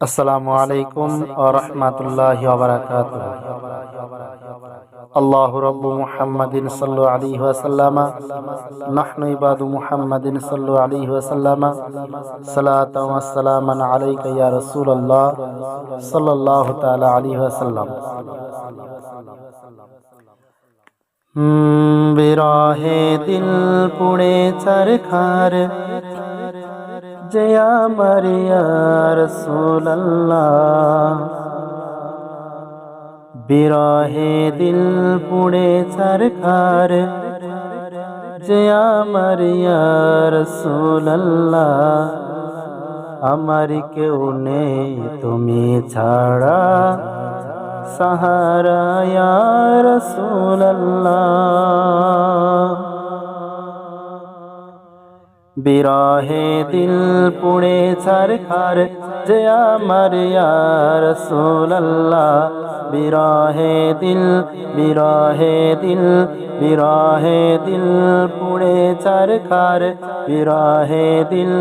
আসসালামু আলাইকুম ওয়া রাহমাতুল্লাহি ওয়া বারাকাতুহু আল্লাহু রাব্বু মুহাম্মাদিন সাল্লু আলাইহি ওয়া সাল্লামা নাহনু ইবাদু মুহাম্মাদিন সাল্লু আলাইহি ওয়া সাল্লামা সালাতাও ওয়া সালামান আলাইকা ইয়া রাসূলুল্লাহ সাল্লাল্লাহু তাআলা আলাইহি ওয়া সাল্লাম হুম, বিরহে দিল পুড়ে চরখার যে আমার রসুল্লাহ বিরহে দিল পুড়ে সরকার যে আমার রসুল্লাহ আমার কেউ নেই তুমি ছাড়া। সাহারা রসুল্লাহ বিরহে দিল পুড়ে ছারখার যে আমার রসুল্লাহ বিরহে দিল বিরহে দিল বিরহে দিল পুড়ে ছারখার বিরহে দিল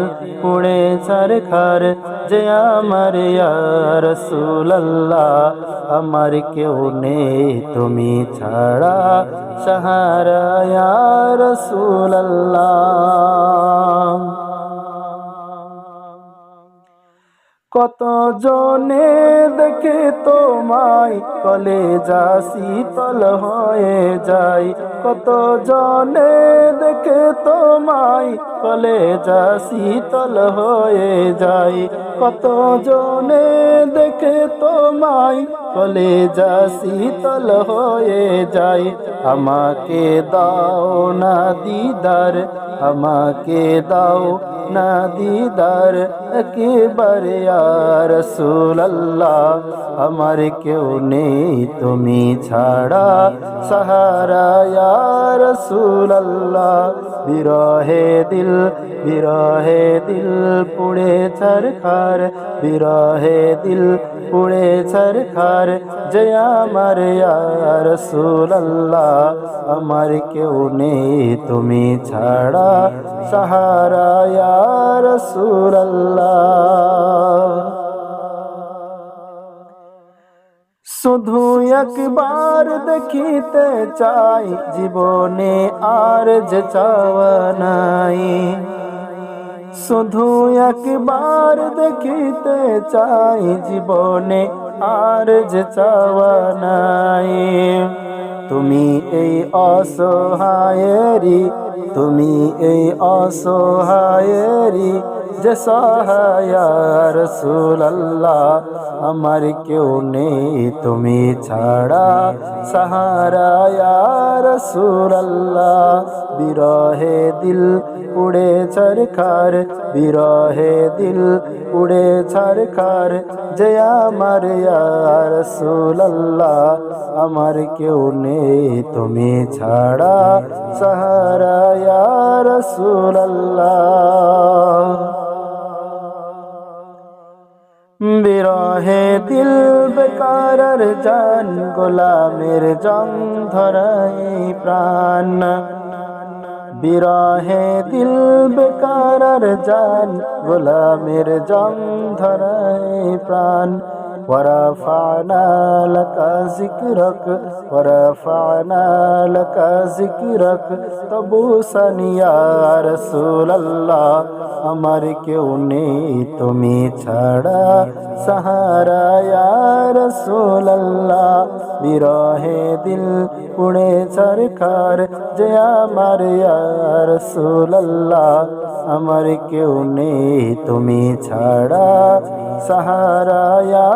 পুড়ে ছারখার যে আমার রসুল্লাহ আমার কেউ নেই তুমি ছাড়া। সাহারা রসুল্লাহ কত জনে দেখে তোমায় কলেজা শীতল হয়ে যায়? কত জনে দেখে তোমায় কলেজা শীতল হয়ে যায়? কত জনে দেখে তোমায় কলেজা শীতল হয়ে যায়। আমাকে দাও না দিদার, আমাকে দাও না দিদার। একেবারে রসুল্লাহ আমার কেউ নেই, তুমি ছাড়া। সাহারা রসুল্লাহ বিরহে দিল বিরহে দিল, পুড়ে ছরখার বিরহে দিল পুড়ে ছরখার জয় আমার রসুল্লাহ আমার কেউ নেই তুমি ছাড়া। সাহারা রসুল্লাহ শুধু একবার দেখিতে চাই, জীবনে আর যে চাওয়া নাই। শুধু একবার দেখিতে চাই জীবনে আর যে চাওয়া নাই। তুমি এই অসহায়েরি তুমি এই অসহায়েরি যে সহায়ার রসুল্লাহ আমার কেউ নেই। তুমি ছাড়া সাহারা রসুল্লাহ বিরহে দিল উড়ে ছরখার বিরহে দিল উড়ে ছরখার যে আমার রসুল্লাহ আমার কেউ নেই তুমি ছাড়া। সাহারা রসুল্লাহ বিরহে দিল বেকার জান, গোলামের জং ধরাই প্রাণ। বিরহে দিল বেকার জান গোলামের জম ধরায় প্রাণ। ওরা ফানাল কাজিক রক ورفعنا لك ذكرك তবুসান ইয়া রাসূলুল্লাহ আমার কেউ নেই তুমি ছাড়া সাহারা ইয়া রাসূলুল্লাহ বিরহে দিল পুড়ে সরকার যে আমার ইয়া রাসূলুল্লাহ আমার কেউ নেই তুমি ছাড়া সাহারা ইয়া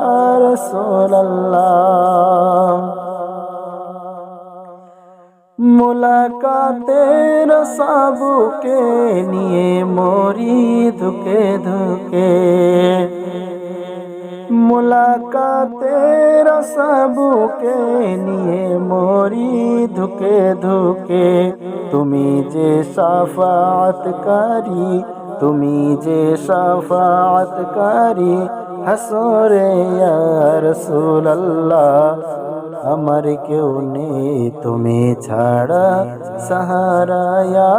মুলাকাতের সাবুকে নিয়ে মরি ধুকে ধুকে। মুলাকাতের সাবুকে নিয়ে মরি ধুকে ধুকে। তুমি যে সাফাতকারী, তুমি যে সাফাতকারী হাসরে রাসূলুল্লাহ আমার কেউ নেই তুমি ছাড়া। সাহারা ইয়া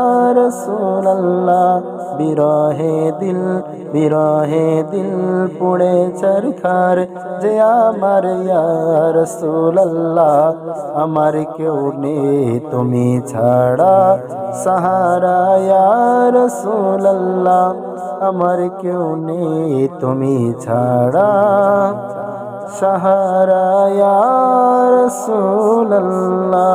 বিরহে দিল বিরহে দিল পুড়ে চরখার। যে আমার রাসূলুল্লাহ আমার কেউ নেই তুমি ছাড়া। সাহারা রাসূলুল্লাহ আমার কেউ নেই তুমি ছাড়া। সাহারা সোল্লা